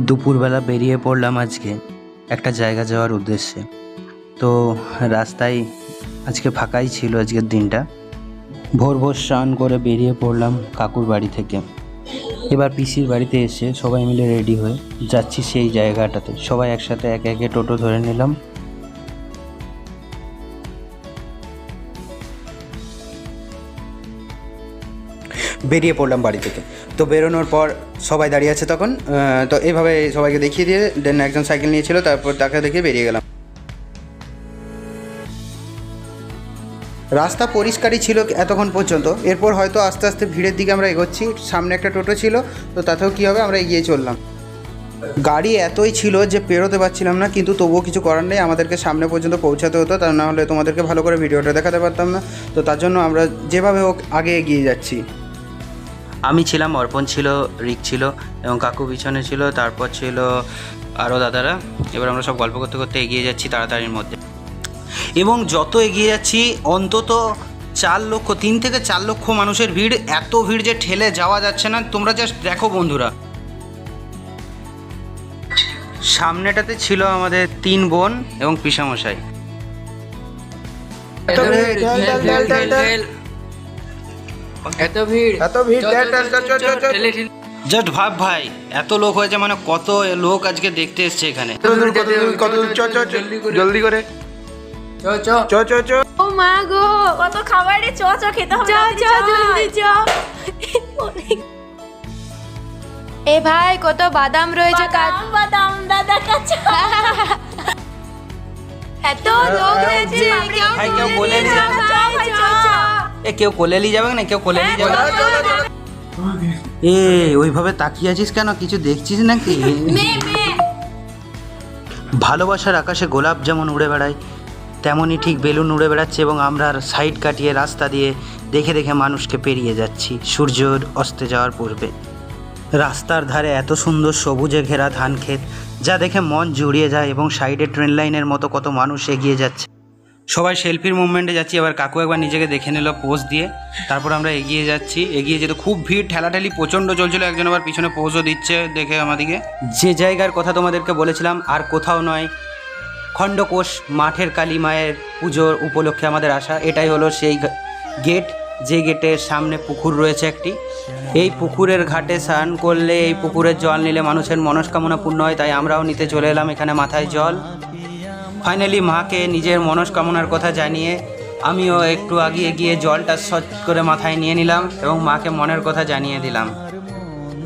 দুপুরবেলা বেরিয়ে পড়লাম আজকে একটা জায়গা যাওয়ার উদ্দেশ্যে। তো রাস্তায় আজকে ফাঁকাই ছিল আজকের দিনটা। ভোর ভোর স্নান করে বেরিয়ে পড়লাম কাকুর বাড়ি থেকে। এবার পিসির বাড়িতে এসে সবাই মিলে রেডি হয়ে যাচ্ছি সেই জায়গাটাতে। সবাই একসাথে একে একে টোটো ধরে নিলাম। বেরিয়ে পড়লাম বাড়ি থেকে। তো বেরোনোর পর সবাই দাঁড়িয়ে আছে তখন তো এইভাবে সবাইকে দেখিয়ে দিয়ে দেন একজন সাইকেল নিয়েছিল, তারপর তাকে দেখিয়ে বেরিয়ে গেলাম। রাস্তা পরিষ্কারই ছিল এতক্ষণ পর্যন্ত। এরপর হয়তো আস্তে আস্তে ভিড়ের দিকে আমরা এগোচ্ছি, সামনে একটা টোটো ছিল, তো তাতেও কী হবে আমরা এগিয়ে চললাম। গাড়ি এতই ছিল যে পেরোতে পারছিলাম না, কিন্তু তবুও কিছু করার নেই, আমাদেরকে সামনে পর্যন্ত পৌঁছাতে হতো, তা না হলে তোমাদেরকে ভালো করে ভিডিওটা দেখাতে পারতাম না। তো তার জন্য আমরা যেভাবে হোক আগে এগিয়ে যাচ্ছি। আমি ছিলাম, অর্পণ ছিল, রিক ছিল এবং কাকু পিছনে ছিল, তারপর ছিল আরও দাদারা। এবার আমরা সব গল্প করতে করতে এগিয়ে যাচ্ছি তাড়াতাড়ির মধ্যে। এবং যত এগিয়ে যাচ্ছি, অন্তত চার লক্ষ, তিন থেকে চার লক্ষ মানুষের ভিড়, এত ভিড় যে ঠেলে যাওয়া যাচ্ছে না। তোমরা জাস্ট দেখো বন্ধুরা। সামনেটাতে ছিল আমাদের তিন বোন এবং পিসামশাই। এত ভিড়। এত ভিড়। জাস্ট ভাব ভাই এত লোক হয়েছে মানে কত লোক আজকে দেখতে এসছে এখানে। জলদি করে। চ, চ। চ চ চ। ও মা গো কত খাবারে চ চ খেতে হবে চ চ জলদি চ। এ ভাই কত বাদাম রয়েছে কাজ বাদাম বাদাম দাদা কাছে এত লোক রয়েছে কেউ ভাই কেউ এ কেউ কোলে নিয়ে যাবে না কেউ কোলে নিয়ে যাবে এ ওইভাবে তাকিয়ে আছিস কেন? কিছু দেখছিস নাকি? ভালোবাসার আকাশে গোলাপ যেমন উড়ে বেড়ায় তেমনই ঠিক বেলুন উড়ে বেড়াচ্ছে এবং আমরা সাইড কাটিয়ে রাস্তা দিয়ে দেখে দেখে মানুষকে পেরিয়ে যাচ্ছি সূর্যর অস্তে যাওয়ার পূর্বে। রাস্তার ধারে এত সুন্দর সবুজে ঘেরা ধান ক্ষেত যা দেখে মন জুড়িয়ে যায় এবং সাইডে ট্রেন লাইনের মতো কত মানুষ এগিয়ে যাচ্ছে। সবাই সেলফির মুভমেন্টে যাচ্ছি, এবার কাকু একবার নিজেকে দেখে নিল পোজ দিয়ে। তারপর আমরা এগিয়ে যাচ্ছি। এগিয়ে যেতে খুব ভিড়, ঠেলাঠেলি প্রচণ্ড চলছিল, একজন আবার পিছনে পোজও দিচ্ছে দেখে আমাদেরকে যে জায়গার কথা তোমাদেরকে বলেছিলাম, আর কোথাও নয়, খণ্ডকোষ, মাঠের কালী মায়ের পুজোর উপলক্ষে আমাদের আসা, এটাই হলো সেই গেট যে গেটের সামনে পুকুর রয়েছে একটি। এই পুকুরের ঘাটে স্নান করলে, এই পুকুরের জল নিলে মানুষের মনস্কামনা পূর্ণ হয়, তাই আমরাও নিতে চলে এলাম, এখানে মাথায় জল। ফাইনালি মাকে নিজের মনস্কামনার কথা জানিয়ে আমিও একটু আগিয়ে গিয়ে জলটা সচ করে মাথায় নিয়ে নিলাম এবং মাকে মনের কথা জানিয়ে দিলাম।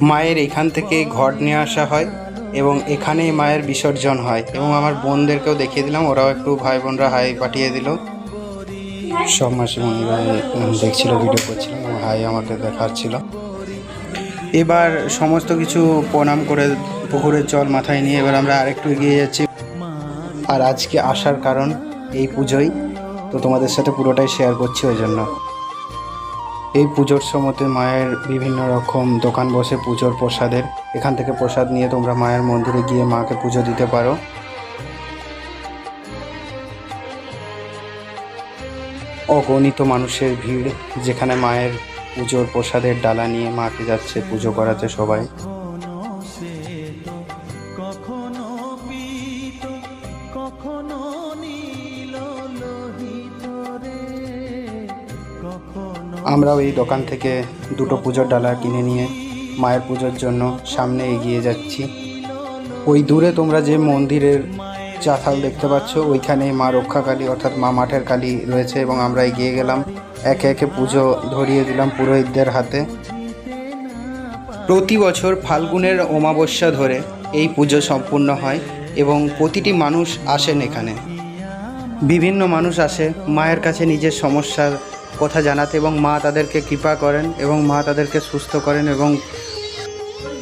মায়ের এখান থেকে ঘট নিয়ে আসা হয় এবং এখানেই মায়ের বিসর্জন হয় এবং আমার বোনদেরকেও দেখিয়ে দিলাম ওরাও একটু ভাই বোনরা হাই পাঠিয়ে দিল। সব মাসিমণিরা উম, দেখছিল ভিডিও করছিলাম হাই আমাদের দেখাচ্ছিল। এবার সমস্ত কিছু প্রণাম করে পুকুরের জল মাথায় নিয়ে এবার আমরা আরেকটু এগিয়ে যাচ্ছি। আর আজকে আসার কারণ এই পুজোই। তো তোমাদের সাথে পুরোটাই শেয়ার করছি ওই জন্য। এই পুজোর সময়তে মায়ের বিভিন্ন রকম দোকান বসে পুজোর প্রসাদের। এখান থেকে প্রসাদ নিয়ে তোমরা মায়ের মন্দিরে গিয়ে মাকে পুজো দিতে পারো। অগণিত মানুষের ভিড় যেখানে মায়ের পুজোর প্রসাদের ডালা নিয়ে মাকে যাচ্ছে পুজো করাতে সবাই। আমরাও এই দোকান থেকে দুটো পুজোর ডালা কিনে নিয়ে মায়ের পুজোর জন্য সামনে এগিয়ে যাচ্ছি। ওই দূরে তোমরা যে মন্দিরের চাতাল দেখতে পাচ্ছ ওইখানেই মা রক্ষাকালী অর্থাৎ মা মাঠের কালী রয়েছে এবং আমরা এগিয়ে গেলাম। একে একে পুজো ধরিয়ে দিলাম পুরোহিতদের হাতে। প্রতি বছর ফাল্গুনের অমাবস্যা ধরে এই পুজো সম্পূর্ণ হয়। এবং প্রতিটি মানুষ আসেন এখানে। বিভিন্ন মানুষ আসে, মায়ের কাছে নিজের সমস্যার কথা জানাতে এবং মা তাদেরকে কৃপা করেন এবং মা তাদেরকে সুস্থ করেন এবং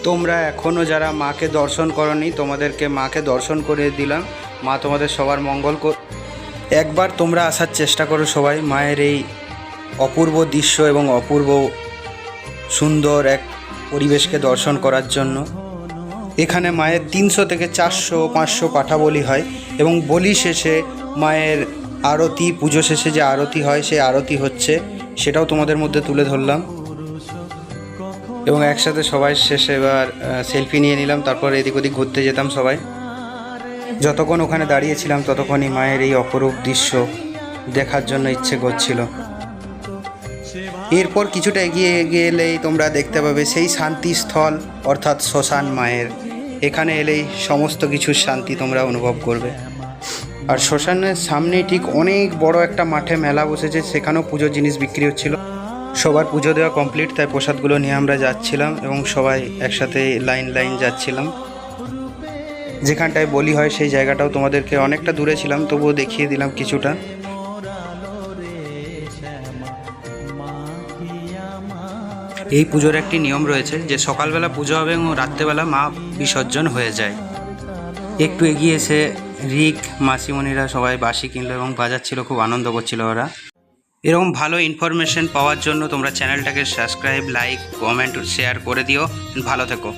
তোমরা এখনও যারা মাকে দর্শন করনি, তোমাদেরকে মাকে দর্শন করে দিলাম। মা তোমাদের সবার মঙ্গল একবার তোমরা আসার চেষ্টা করো সবাই। মায়ের এই অপূর্ব দৃশ্য এবং অপূর্ব সুন্দর এক পরিবেশকে দর্শন করার জন্য। এখানে মায়ের তিনশো থেকে চারশো পাঁচশো পাঠা বলি হয় এবং বলি শেষে মায়ের আরতি, পুজো শেষে যে আরতি হয়, সেই আরতি হচ্ছে, সেটাও তোমাদের মধ্যে তুলে ধরলাম। এবং একসাথে সবাই শেষে এবার সেলফি নিয়ে নিলাম, তারপর এদিক ওদিক ঘুরতে যেতাম সবাই। যতক্ষণ ওখানে দাঁড়িয়েছিলাম, ততক্ষণই মায়ের এই অপরূপ দৃশ্য দেখার জন্য ইচ্ছে করছিল। এরপর কিছুটা এগিয়ে গেলেই তোমরা দেখতে পাবে সেই শান্তিস্থল, অর্থাৎ শ্মশান মায়ের। এখানে এলেই সমস্ত কিছুর শান্তি তোমরা অনুভব করবে। আর শ্মশানের সামনে ঠিক অনেক বড় একটা মাঠে মেলা বসেছে, সেখানেও পুজোর জিনিস বিক্রি হচ্ছিল। সবার পুজো দেওয়া কমপ্লিট, তাই প্রসাদগুলো নিয়ে আমরা যাচ্ছিলাম এবং সবাই একসাথে লাইন লাইন যাচ্ছিলাম। যেখানটায় বলি হয় সেই জায়গাটাও তোমাদেরকে অনেকটা দূরে ছিলাম, তবুও দেখিয়ে দিলাম কিছুটা। এই পুজোর একটি নিয়ম রয়েছে যে সকালবেলা পুজো হবে এবং রাত্রেবেলা মা বিসর্জন হয়ে যায়। একটু এগিয়ে এসে রিক, মাসিমণিরা সবাই বাসি কিনলো এবং বাজাচ্ছিল, খুব আনন্দ করছিল ওরা। এরকম ভালো ইনফরমেশন পাওয়ার জন্য তোমরা চ্যানেলটাকে সাবস্ক্রাইব লাইক কমেন্ট শেয়ার করে দিও। ভালো থেকো।